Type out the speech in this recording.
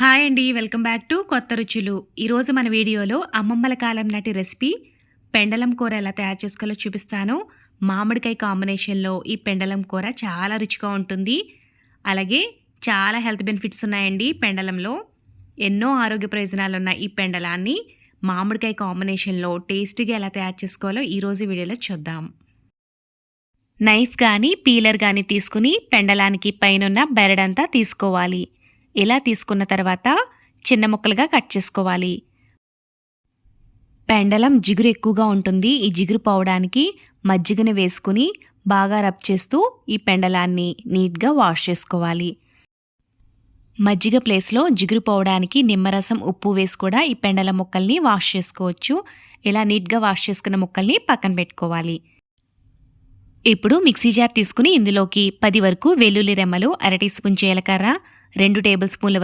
Hi అండి welcome back to కొత్త రుచులు. ఈరోజు మన వీడియోలో అమ్మమ్మల కాలం నాటి రెసిపీ పెండలం కూర ఎలా తయారు చేసుకోవాలో చూపిస్తాను. మామిడికాయ కాంబినేషన్లో ఈ పెండలం కూర చాలా రుచిగా ఉంటుంది. అలాగే చాలా హెల్త్ బెనిఫిట్స్ ఉన్నాయండి పెండలంలో. ఎన్నో ఆరోగ్య ప్రయోజనాలు ఉన్న ఈ పెండలాన్ని మామిడికాయ కాంబినేషన్లో టేస్టీగా ఎలా తయారు చేసుకోవాలో ఈరోజు వీడియోలో చూద్దాం. నైఫ్ కానీ పీలర్ కానీ తీసుకుని పెండలానికి పైనున్న బెరడంతా తీసుకోవాలి. ఇలా తీసుకున్న తర్వాత చిన్న ముక్కలుగా కట్ చేసుకోవాలి. పెండలం జిగురు ఎక్కువగా ఉంటుంది. ఈ జిగురు పోవడానికి మజ్జిగని వేసుకుని బాగా రబ్ చేస్తూ ఈ పెండలాన్ని నీట్గా వాష్ చేసుకోవాలి. మజ్జిగ ప్లేస్లో జిగురు పోవడానికి నిమ్మరసం ఉప్పు వేసి కూడా ఈ పెండల ముక్కల్ని వాష్ చేసుకోవచ్చు. ఇలా నీట్గా వాష్ చేసుకున్న ముక్కల్ని పక్కన పెట్టుకోవాలి. ఇప్పుడు మిక్సీ జార్ తీసుకుని ఇందులోకి పది వరకు వెల్లుల్లి రెమ్మలు అర టీ స్పూన్ జీలకర్ర రెండు టేబుల్ స్పూన్ల